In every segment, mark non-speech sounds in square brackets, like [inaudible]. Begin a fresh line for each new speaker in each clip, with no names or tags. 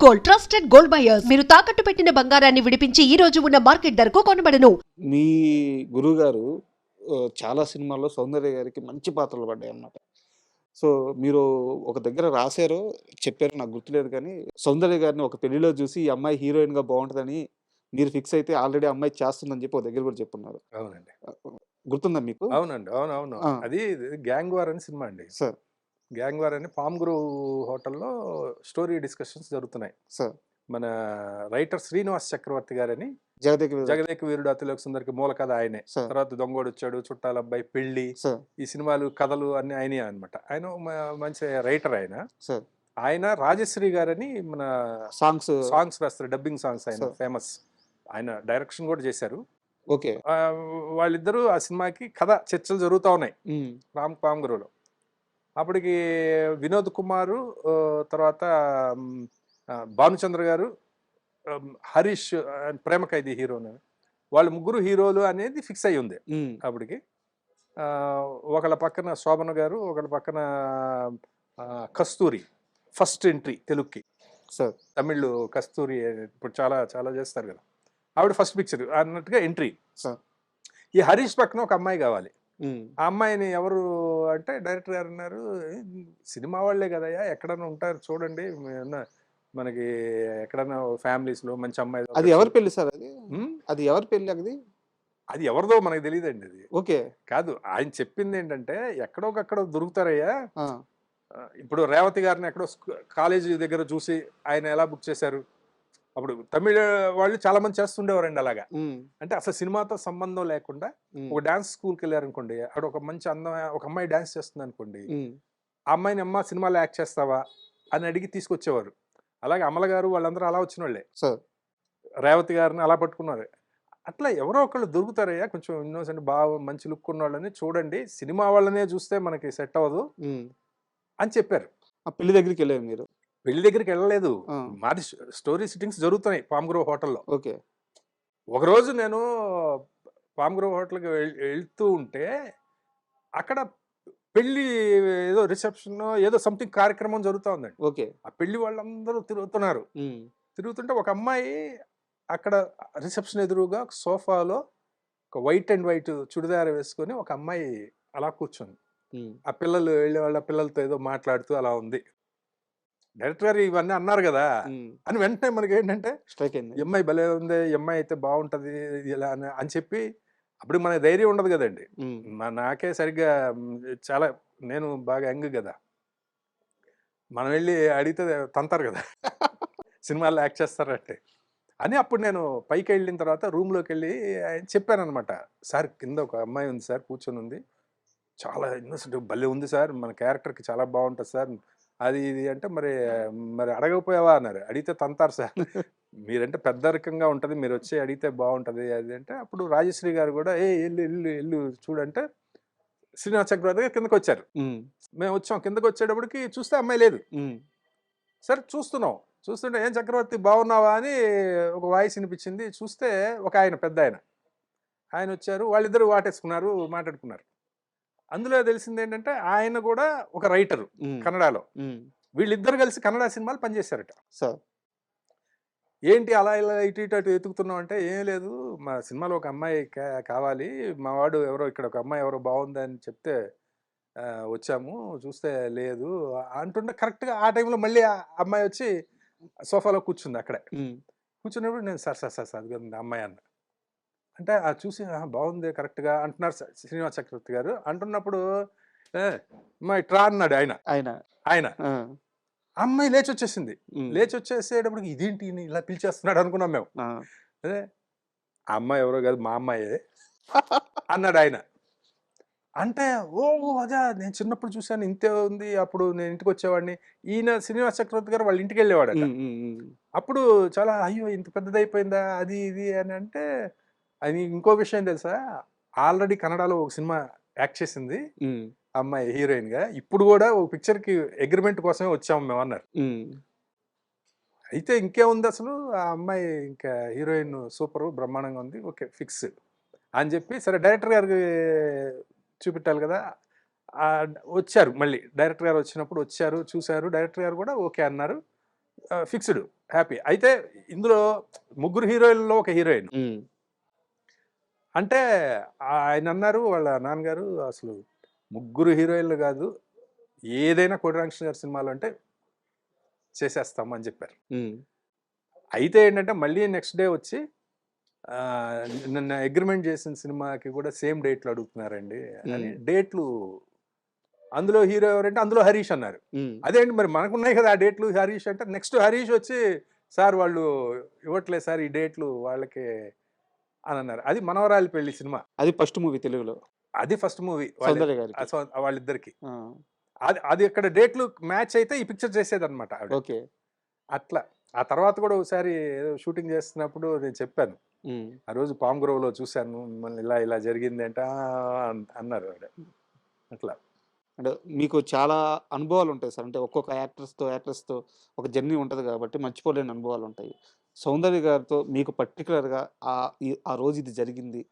Gold trusted gold buyers మీరు తాకట్టు పెట్టిన బంగారాన్ని విడిపించి ఈ రోజు ఉన్న మార్కెట్ ధరకు కొనబడను.
మీ గురువుగారు ఆ, చాలా సినిమాల్లో సౌందర్య గారికి మంచి పాత్రలు పడ్డాయి అన్నమాట సో మీరు ఒక దగ్గర రాశారో చెప్పారో నాకు గుర్తులేదు కానీ సౌందర్య గారిని ఒక పెళ్ళిలో చూసి ఈ అమ్మాయి హీరోయిన్గా బాగుంటుందని మీరు ఫిక్స్ అయితే ఆల్రెడీ అమ్మాయి చేస్తుందని చెప్పి ఒక దగ్గర కూడా చెప్పున్నారు.
అవునండి.
గుర్తుందా మీకు?
అవునండి. అవును అవును
ఆ.
అది గ్యాంగ్ వార్ అని సినిమా అండి.
సార్.
గ్యాంగ్ వార్ అని పామ్ గ్రూ హోటల్లో స్టోరీ డిస్కషన్స్ జరుగుతున్నాయి.
సార్.
మన రైటర్ శ్రీనివాస్ చక్రవర్తి గారని
జగదేక
జగదేక వీరుడు అతిలోక సుందరికి మూల కథ ఆయనే. తర్వాత దొంగోడు వచ్చాడు చుట్టాల అబ్బాయి
పెళ్ళి
ఈ సినిమాలు కథలు అన్ని ఆయనే అనమాట ఆయన మంచి రైటర్ ఆయన. ఆయన రాజశ్రీ గారని మన
సాంగ్స్.
సాంగ్స్ రాస్తారు డబ్బింగ్ సాంగ్స్ ఆయన. ఫేమస్ ఆయన డైరెక్షన్ కూడా చేశారు.
ఓకే.
వాళ్ళిద్దరూ ఆ సినిమాకి కథ చర్చలు జరుగుతూ ఉన్నాయి. రామ్ పాంగురులో అప్పటికి వినోద్ కుమారు తర్వాత భానుచంద్ర గారు హరీష్ ప్రేమ ఖైదీ హీరోని వాళ్ళు ముగ్గురు హీరోలు అనేది ఫిక్స్ అయి ఉంది అప్పటికి. ఒకళ్ళ పక్కన శోభన గారు ఒకళ్ళ పక్కన కస్తూరి ఫస్ట్ ఎంట్రీ తెలుగుకి.
సార్.
తమిళ్ కస్తూరి ఇప్పుడు చాలా చాలా చేస్తారు కదా. ఆవిడ ఫస్ట్ పిక్చర్ అన్నట్టుగా ఎంట్రీ.
సార్.
ఈ హరీష్ పక్కన ఒక అమ్మాయి కావాలి. ఆ అమ్మాయిని ఎవరు అంటే డైరెక్టర్ గారు అన్నారు "ఏ, సినిమా వాళ్ళే కదయ్యా ఎక్కడన్నా ఉంటారు చూడండి. మనకి ఎక్కడన్నా ఫ్యామిలీస్లో మంచి అమ్మాయి
అది ఎవరి పెళ్ళి సార్ అది? అది ఎవరి పెళ్ళి అది
అది ఎవరిదో మనకు తెలియదండి అది.
ఓకే.
కాదు ఆయన చెప్పింది ఏంటంటే ఎక్కడోకక్కడ దొరుకుతారయ్యా. ఇప్పుడు రేవతి గారిని ఎక్కడో కాలేజీ దగ్గర చూసి ఆయన ఎలా బుక్ చేశారు? అప్పుడు తమిళ వాళ్ళు చాలా మంది చేస్తుండేవారండి అలాగా. అంటే అసలు సినిమాతో సంబంధం లేకుండా ఒక డాన్స్ స్కూల్కి వెళ్ళారనుకోండి అక్కడ ఒక మంచి అందం ఒక అమ్మాయి డాన్స్ చేస్తుంది అనుకోండి ఆ అమ్మాయిని అమ్మ సినిమాలో యాక్ట్ చేస్తావా? అని అడిగి తీసుకొచ్చేవారు. అలాగే అమల గారు వాళ్ళందరూ అలా వచ్చిన వాళ్ళే
సార్.
రేవతి గారిని అలా పట్టుకున్నారు. అట్లా ఎవరో ఒకళ్ళు దొరుకుతారయ్యా కొంచెం ఇన్నోసెంట్ బాగా మంచి లుక్ ఉన్న వాళ్ళని చూడండి సినిమా వాళ్ళనే చూస్తే మనకి సెట్ అవ్వదు. అని చెప్పారు.
ఆ పెళ్ళి దగ్గరికి వెళ్ళారు మీరు?
పెళ్ళి దగ్గరికి వెళ్ళలేదు. మాది స్టోరీ సిట్టింగ్స్ జరుగుతున్నాయి పామ్గ్రో హోటల్లో.
ఓకే.
ఒకరోజు నేను పామ్గ్రో హోటల్కి వెళ్- వెళ్తూ ఉంటే అక్కడ పెళ్ళి ఏదో రిసెప్షన్ ఏదో సంథింగ్ కార్యక్రమం జరుగుతూ ఉందండి.
ఓకే.
ఆ పెళ్ళి వాళ్ళందరూ తిరుగుతున్నారు. తిరుగుతుంటే ఒక అమ్మాయి అక్కడ రిసెప్షన్ ఎదురుగా సోఫాలో ఒక వైట్ అండ్ వైట్ చుడిదార వేసుకొని ఒక అమ్మాయి అలా కూర్చుంది. ఆ పిల్లలు వెళ్ళే వాళ్ళ పిల్లలతో ఏదో మాట్లాడుతూ అలా ఉంది. డైరెక్టర్ గారు ఇవన్నీ అన్నారు కదా. అని వెంటనే మనకి ఏంటంటే
స్ట్రైక్ అయింది.
అమ్మాయి భలే ఉంది అమ్మాయి అయితే బాగుంటది ఇలా అని అని చెప్పి అప్పుడు మన ధైర్యం ఉండదు కదండి. నాకే సరిగ్గా చాలా నేను బాగా యంగ్ కదా. మనం వెళ్ళి అడిగితే తంతారు కదా. [laughs] సినిమాల్లో యాక్ట్ చేస్తారంటే. అని అప్పుడు నేను పైకి వెళ్ళిన తర్వాత రూమ్లోకి వెళ్ళి చెప్పాను అనమాట సార్ కింద ఒక అమ్మాయి ఉంది సార్ కూర్చొని ఉంది చాలా ఇన్నోసెంట్ భలే ఉంది సార్. మన క్యారెక్టర్కి చాలా బాగుంటుంది సార్. అది ఇది అంటే మరి మరి అడగకపోయావా అన్నారు. అడిగితే తంతారు సార్. మీరంటే పెద్దరికంగా ఉంటుంది మీరు వచ్చి అడిగితే బాగుంటుంది అది అంటే అప్పుడు రాజశ్రీ గారు కూడా ఏ ఎల్లు ఎల్లు ఎల్లు చూడంటే శ్రీనివాస్ చక్రవర్తి గారు కిందకు వచ్చారు. మేము వచ్చాం కిందకు వచ్చేటప్పటికి చూస్తే అమ్మాయి లేదు. సరే చూస్తున్నాం. చూస్తుంటే ఏం చక్రవర్తి బాగున్నావా? అని ఒక వాయిస్ వినిపించింది. చూస్తే ఒక ఆయన పెద్ద ఆయన. ఆయన వచ్చారు వాళ్ళిద్దరు వాటేసుకున్నారు మాట్లాడుకున్నారు. అందులో తెలిసింది ఏంటంటే ఆయన కూడా ఒక రైటరు కన్నడలో. వీళ్ళిద్దరు కలిసి కన్నడ సినిమాలు పనిచేశారట.
సార్.
ఏంటి అలా ఇలా ఇటు ఇటు అటు ఎతుకుతున్నాం అంటే ఏం లేదు మా సినిమాలో ఒక అమ్మాయి కావాలి మా వాడు ఎవరో ఇక్కడ ఒక అమ్మాయి ఎవరో బాగుందని చెప్తే వచ్చాము చూస్తే లేదు అంటుంటే కరెక్ట్గా ఆ టైంలో మళ్ళీ అమ్మాయి వచ్చి సోఫాలో కూర్చుంది అక్కడే. కూర్చున్నప్పుడు నేను సార్ సార్ సార్ సార్ అమ్మాయి అన్న. అంటే ఆ చూసి "ఆ, బాగుంది కరెక్ట్గా అంటున్నారు శ్రీనివాస్ చక్రవర్తి గారు. అంటున్నప్పుడు "ఏ, అమ్మా ఇట్రా అన్నాడు ఆయన.
ఆయన.
ఆయన. అమ్మాయి లేచి వచ్చేసింది లేచి వచ్చేసేటప్పటికి ఇదేంటి ఇలా పిలిచేస్తున్నాడు అనుకున్నాం మేము. అదే అమ్మాయి ఎవరో కాదు మా అమ్మాయే అన్నాడు ఆయన. అంటే ఓ అదే నేను చిన్నప్పుడు చూశాను ఇంతే ఉంది అప్పుడు నేను ఇంటికి వచ్చేవాడిని. ఈయన శ్రీనివాస్ చక్రవర్తి గారు వాళ్ళ ఇంటికి
ఉమ్,
అప్పుడు చాలా అయ్యో ఇంత పెద్దదైపోయిందా అది ఇది అని అంటే అది ఇంకో విషయం తెలుసా? ఆల్రెడీ కన్నడలో ఒక సినిమా యాక్ట్ చేసింది. అమ్మాయి హీరోయిన్గా ఇప్పుడు కూడా ఒక పిక్చర్కి అగ్రిమెంట్ కోసమే వచ్చాము మేము అన్నారు. అయితే ఇంకేముంది అసలు? ఆ అమ్మాయి ఇంకా హీరోయిన్ సూపర్ బ్రహ్మాండంగా ఉంది. ఓకే ఫిక్స్ అని చెప్పి సరే డైరెక్టర్ గారికి చూపెట్టాలి కదా? వచ్చారు మళ్ళీ. డైరెక్టర్ గారు వచ్చినప్పుడు వచ్చారు చూశారు. డైరెక్టర్ గారు కూడా ఓకే అన్నారు. Fixed happy. అయితే ఇందులో ముగ్గురు హీరోయిన్లో ఒక హీరోయిన్. అంటే ఆయన అన్నారు వాళ్ళ నాన్నగారు అసలు ముగ్గురు హీరోయిన్లు కాదు ఏదైనా కోటరాంకృష్ణ గారి సినిమాలు అంటే చేసేస్తాము అని చెప్పారు. అయితే ఏంటంటే మళ్ళీ నెక్స్ట్ డే వచ్చి నన్ను అగ్రిమెంట్ చేసిన సినిమాకి కూడా సేమ్ డేట్లు అడుగుతున్నారండి అని. డేట్లు అందులో హీరో ఎవరంటే అందులో హరీష్ అన్నారు. అదేంటి మరి మనకున్నాయి కదా ఆ డేట్లు హరీష్ అంటే నెక్స్ట్ హరీష్ వచ్చి సార్ వాళ్ళు ఇవ్వట్లేదు సార్ ఈ డేట్లు వాళ్ళకి అని అన్నారు అది మనవరాలి పెళ్ళి సినిమా.
అది ఫస్ట్ మూవీ తెలుగులో.
అది ఫస్ట్ మూవీ
సౌందర్య
వాళ్ళిద్దరికి. అది అది ఇక్కడ డేట్లు మ్యాచ్ అయితే ఈ పిక్చర్ చేసేదన్నమాట ఆవిడ.
ఓకే.
అట్లా. ఆ తర్వాత కూడా ఒకసారి ఏదో షూటింగ్ చేస్తున్నప్పుడు నేను చెప్పాను. ఆ రోజు పామ్ గ్రోవ్లో చూశాను మిమ్మల్ని ఇలా ఇలా జరిగింది అంటే అన్నారు అట్లా.
అంటే మీకు చాలా అనుభవాలు ఉంటాయి సార్. అంటే ఒక్కొక్క యాక్టర్స్తో యాక్టర్స్తో ఒక జర్నీ ఉంటుంది కాబట్టి మర్చిపోలేని అనుభవాలు ఉంటాయి. సౌందర్య గారితో మీకు పర్టికులర్గా ఆ ఆ రోజు ఇది జరిగింది.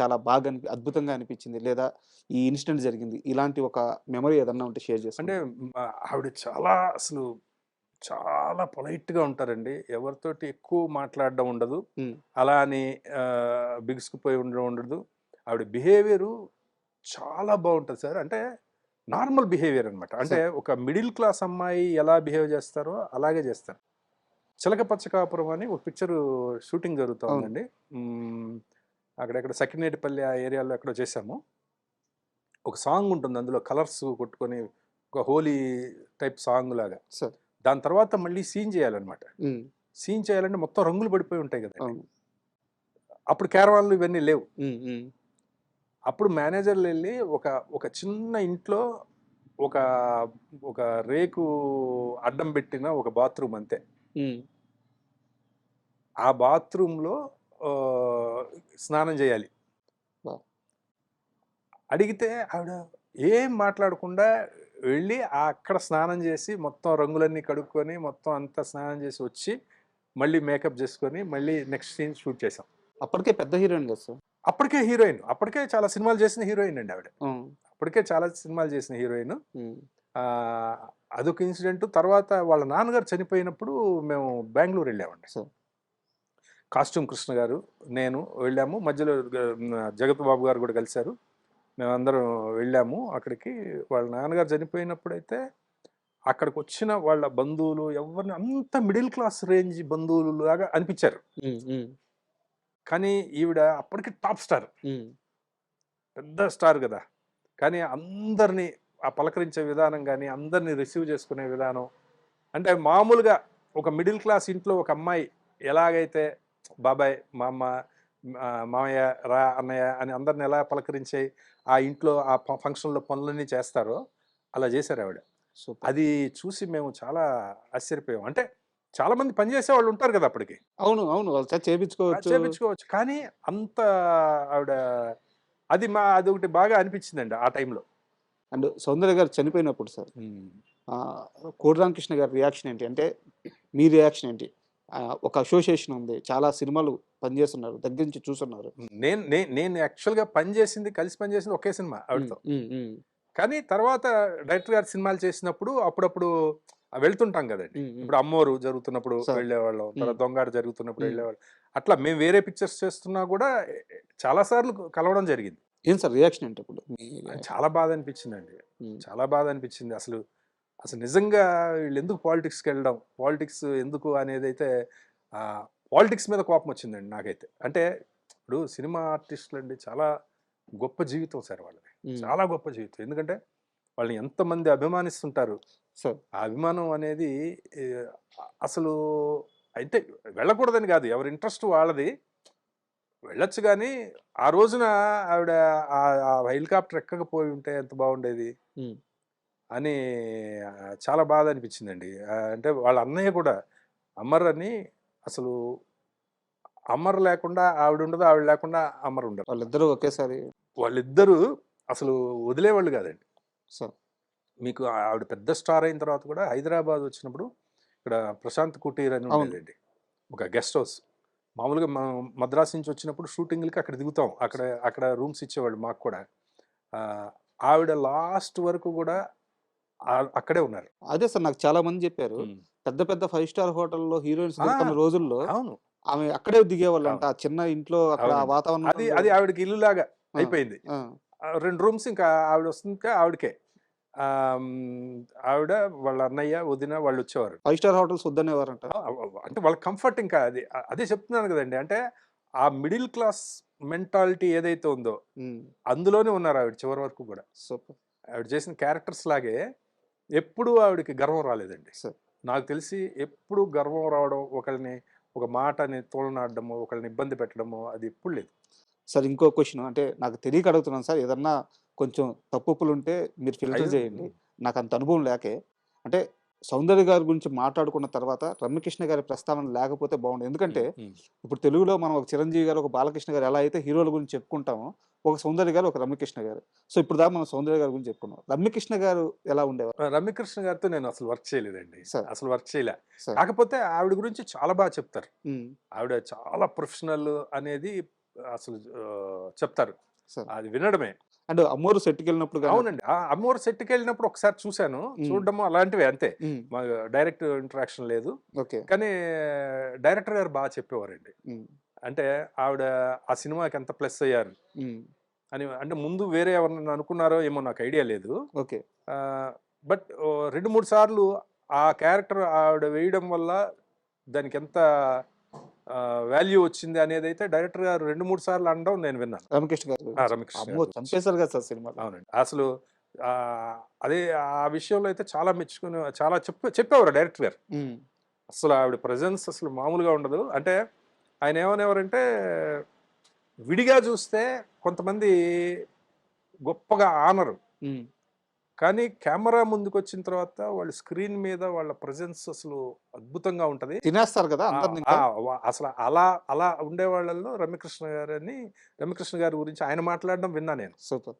చాలా బాగా అనిపి అద్భుతంగా అనిపించింది. లేదా ఈ ఇన్సిడెంట్ జరిగింది. ఇలాంటి ఒక మెమరీ ఏదన్నా ఉంటే షేర్
అంటే
చేసుకుంటే
మ- ఆవిడ చాలా అసలు చాలా పొలైట్గా ఉంటారండి. ఎవరితోటి ఎక్కువ మాట్లాడడం ఉండదు. అలా అని బిగుసుకుపోయి ఉండడం ఉండదు. ఆవిడ బిహేవియరు చాలా బాగుంటుంది సార్. అంటే నార్మల్ బిహేవియర్ అనమాట అంటే ఒక మిడిల్ క్లాస్ అమ్మాయి ఎలా బిహేవ్ చేస్తారో అలాగే చేస్తారు. చిలక పచ్చ కాపురం అని ఒక పిక్చర్ షూటింగ్ జరుగుతూ. ఉందండి. అక్కడెక్కడ సకినేటిపల్లి ఆ ఏరియాలో ఎక్కడో చేసాము ఒక సాంగ్ ఉంటుంది అందులో కలర్స్ కొట్టుకొని ఒక హోలీ టైప్ సాంగ్ లాగా.
సార్.
దాని తర్వాత మళ్ళీ సీన్ చేయాలన్నమాట. సీన్ చేయాలంటే మొత్తం రంగులు పడిపోయి ఉంటాయి కదా అప్పుడు క్యారవాన్లు ఇవన్నీ లేవు. అప్పుడు మేనేజర్లు వెళ్ళి ఒక ఒక చిన్న ఇంట్లో ఒక ఒక రేకు అడ్డం పెట్టిన ఒక బాత్రూమ్ అంతే. ఆ బాత్రూంలో స్నానం చేయాలి. అడిగితే ఆవిడ ఏం మాట్లాడకుండా వెళ్ళి అక్కడ స్నానం చేసి మొత్తం రంగులన్నీ కడుక్కొని మొత్తం అంతా స్నానం చేసి వచ్చి మళ్ళీ మేకప్ చేసుకొని మళ్ళీ నెక్స్ట్ సీన్ షూట్ చేసాం
అప్పటికే పెద్ద హీరోయిన్ కదా సార్?
అప్పటికే హీరోయిన్. అప్పటికే చాలా సినిమాలు చేసిన హీరోయిన్ అండి ఆవిడ. అప్పటికే చాలా సినిమాలు చేసిన హీరోయిన్. అదొక ఇన్సిడెంట్. తర్వాత వాళ్ళ నాన్నగారు చనిపోయినప్పుడు మేము బెంగళూరు వెళ్ళామండి. కాస్ట్యూమ్ కృష్ణ గారు నేను వెళ్ళాము. మధ్యలో జగత్ బాబు గారు కూడా కలిశారు. మేమందరం వెళ్ళాము అక్కడికి. వాళ్ళ నాన్నగారు చనిపోయినప్పుడైతే అక్కడికి వచ్చిన వాళ్ళ బంధువులు ఎవరిని అంత మిడిల్ క్లాస్ రేంజ్ బంధువులు లాగా అనిపించారు కానీ ఈవిడ అప్పటికి టాప్ స్టార్. పెద్ద స్టార్ కదా. కానీ అందరినీ ఆ పలకరించే విధానం కానీ అందరినీ రిసీవ్ చేసుకునే విధానం. అంటే మామూలుగా ఒక మిడిల్ క్లాస్ ఇంట్లో ఒక అమ్మాయి ఎలాగైతే బాబాయ్ మా అమ్మ మామయ్య రా అన్నయ్య అని అందరిని ఎలా పలకరించే ఆ ఇంట్లో ఆ ఫంక్షన్లో పనులన్నీ చేస్తారో అలా చేశారు ఆవిడ.
సూపర్.
అది చూసి మేము చాలా ఆశ్చర్యపోయాం. అంటే చాలా మంది పనిచేసే వాళ్ళు ఉంటారు కదా అప్పటికి.
అవును అవును. వాళ్ళు చేపించుకోవచ్చు.
చేపించుకోవచ్చు. కానీ అంత ఆవిడ అది మా అది ఒకటి బాగా అనిపించిందండి ఆ టైంలో.
అండ్ సౌందర్య గారు చనిపోయినప్పుడు సార్ ఆ, కోడి రామకృష్ణ గారి రియాక్షన్ ఏంటి అంటే మీ రియాక్షన్ ఏంటి? ఒక అసోసియేషన్ ఉంది చాలా సినిమాలు పనిచేస్తున్నారు దగ్గర నుంచి చూస్తున్నారు.
నేను నేను యాక్చువల్గా పనిచేసింది కలిసి పనిచేసింది ఒకే సినిమా ఆవిడతో. కానీ తర్వాత డైరెక్టర్ గారు సినిమాలు చేసినప్పుడు అప్పుడప్పుడు వెళ్తుంటాం కదండి. ఇప్పుడు అమ్మోరు జరుగుతున్నప్పుడు. వెళ్ళేవాళ్ళం తర్వాత. దొంగాడు జరుగుతున్నప్పుడు. వెళ్ళేవాళ్ళం. అట్లా మేము వేరే పిక్చర్స్ చేస్తున్నా కూడా చాలా సార్లు కలవడం జరిగింది.
ఏం సార్ రియాక్షన్ ఏంటి ఇప్పుడు?
చాలా బాధ అనిపించిందండి
ఉమ్,
చాలా బాధ అనిపించింది అసలు అసలు నిజంగా వీళ్ళు ఎందుకు పాలిటిక్స్కి వెళ్ళడం? పాలిటిక్స్ ఎందుకు అనేది అయితే పాలిటిక్స్ మీద కోపం వచ్చిందండి నాకైతే. అంటే ఇప్పుడు సినిమా ఆర్టిస్టులు అండి చాలా గొప్ప జీవితం సార్ వాళ్ళది. చాలా గొప్ప జీవితం. ఎందుకంటే వాళ్ళని ఎంతమంది అభిమానిస్తుంటారు?
సార్.
ఆ అభిమానం అనేది అసలు అయితే వెళ్ళకూడదని కాదు. ఎవరి ఇంట్రెస్ట్ వాళ్ళది. వెళ్ళొచ్చు కానీ ఆ రోజున ఆవిడ ఆ- హెలికాప్టర్ ఎక్కకపోయి ఉంటే ఎంత బాగుండేది? అని చాలా బాధ అనిపించిందండి. అంటే వాళ్ళ అన్నయ్య కూడా అమర్ అని అసలు అమర్ లేకుండా ఆవిడ ఉండదు ఆవిడ లేకుండా అమర్ ఉండదు
వాళ్ళిద్దరూ ఒకేసారి
వాళ్ళిద్దరూ అసలు వదిలేవాళ్ళు కాదండి.
సార్.
మీకు ఆవిడ పెద్ద స్టార్ అయిన తర్వాత కూడా హైదరాబాద్ వచ్చినప్పుడు ఇక్కడ ప్రశాంత్ కుటీర్ అని. ఉండేదండి. ఒక గెస్ట్ హౌస్. మామూలుగా మనం మద్రాస్ నుంచి వచ్చినప్పుడు షూటింగ్లకి అక్కడ దిగుతాం. అక్కడ అక్కడ రూమ్స్ ఇచ్చేవాళ్ళు మాకు కూడా. ఆవిడ లాస్ట్ వరకు కూడా అక్కడే ఉన్నారు.
అదే సార్ నాకు చాలా మంది చెప్పారు. పెద్ద పెద్ద ఫైవ్ స్టార్ హోటల్లో హీరోయిన్స్
ఆ,
దొరకని రోజుల్లో
అవును.
ఆమె అక్కడే దిగేవాళ్ళంట. ఆ చిన్న ఇంట్లో అక్కడ. వాతావరణం
అది అది ఆవిడకి ఇల్లు లాగా అయిపోయింది. రెండు రూమ్స్ ఇంకా ఆవిడ వస్తుంటే ఆవిడకే. ఆవిడ వాళ్ళ అన్నయ్య వదిన వాళ్ళు వచ్చేవారు
ఫైవ్ స్టార్ హోటల్స్ వద్దనేవారంట.
ఆ, అంటే వాళ్ళ కంఫర్ట్ ఇంకా అది. అదే చెప్తున్నాను కదండి. అంటే ఆ మిడిల్ క్లాస్ మెంటాలిటీ ఏదైతే ఉందో అందులోనే ఉన్నారు ఆవిడ చివరి వరకు కూడా.
సూపర్.
ఆవిడ చేసిన క్యారెక్టర్స్ లాగే ఎప్పుడూ ఆవిడకి గర్వం రాలేదండి. నాకు తెలిసి ఎప్పుడు గర్వం రావడం ఒకరిని ఒక మాటని తోలనాడడము ఒకరిని ఇబ్బంది పెట్టడము అది ఎప్పుడు లేదు.
సార్ ఇంకో క్వశ్చన్ అంటే నాకు తెలియక అడుగుతున్నాను సార్. ఏదన్నా కొంచెం తప్పులు ఉంటే మీరు ఫిల్టర్. చేయండి. నాకు అంత అనుభవం లేకే. అంటే సౌందర్య గారి గురించి మాట్లాడుకున్న తర్వాత రమ్యకృష్ణ గారి ప్రస్తావన లేకపోతే బాగుండు. ఎందుకంటే ఇప్పుడు తెలుగులో మనం ఒక చిరంజీవి గారు ఒక బాలకృష్ణ గారు ఎలా అయితే హీరోల గురించి చెప్పుకుంటామో ఒక సౌందర్య గారు ఒక రమ్యకృష్ణ గారు. సో ఇప్పుడు దాకా మనం సౌందర్య గారి గురించి చెప్పుకున్నాం. రమ్యకృష్ణ గారు ఎలా ఉండేవారు.
రమ్యకృష్ణ గారితో నేను అసలు వర్క్ చేయలేదండి.
సరే.
అసలు వర్క్ చేయలే. కాకపోతే ఆవిడ గురించి చాలా బాగా చెప్తారు. ఆవిడ చాలా ప్రొఫెషనల్ అనేది అసలు చెప్తారు.
సరే.
అది వినడమే.
అంటే అమ్మోరు సెట్కి వెళ్ళినప్పుడు
అవునండి. అమ్మోరు సెట్కి వెళ్ళినప్పుడు ఒకసారి చూశాను. చూడడము అలాంటివి అంతే. డైరెక్ట్ ఇంటరాక్షన్ లేదు.
ఓకే.
కానీ డైరెక్టర్ గారు బాగా చెప్పేవారండి. అంటే ఆవిడ ఆ సినిమాకి ఎంత ప్లస్ అయ్యారు అని అంటే ముందు వేరే ఎవరిని అనుకున్నారో ఏమో నాకు ఐడియా లేదు.
ఓకే.
బట్ రెండు మూడు సార్లు ఆ క్యారెక్టర్ ఆవిడ వేయడం వల్ల దానికి ఎంత వాల్యూ వచ్చింది అనేది అయితే డైరెక్టర్ గారు రెండు మూడు సార్లు అనడం నేను విన్నాను.
రమకృష్ణ గారు.
రమకృష్ణ.
చంపేశారు కదా సార్ సినిమా
అవునండి. అసలు అదే ఆ విషయంలో అయితే చాలా మెచ్చుకుని చాలా చెప్ప చెప్పేవారు డైరెక్టర్ గారు. అసలు ఆవిడ ప్రజెన్స్ అసలు మామూలుగా ఉండదు. అంటే ఆయన ఏమనేవారంటే విడిగా చూస్తే కొంతమంది గొప్పగా ఆనరు కానీ కెమెరా ముందుకు వచ్చిన తర్వాత వాళ్ళ స్క్రీన్ మీద వాళ్ళ ప్రజెన్స్ అసలు అద్భుతంగా ఉంటది.
తినేస్తారు కదా
అసలు అలా అలా ఉండే వాళ్ళల్లో రమ్యకృష్ణ గారని రమ్యకృష్ణ గారి గురించి ఆయన మాట్లాడడం విన్నా నేను.
సూపర్.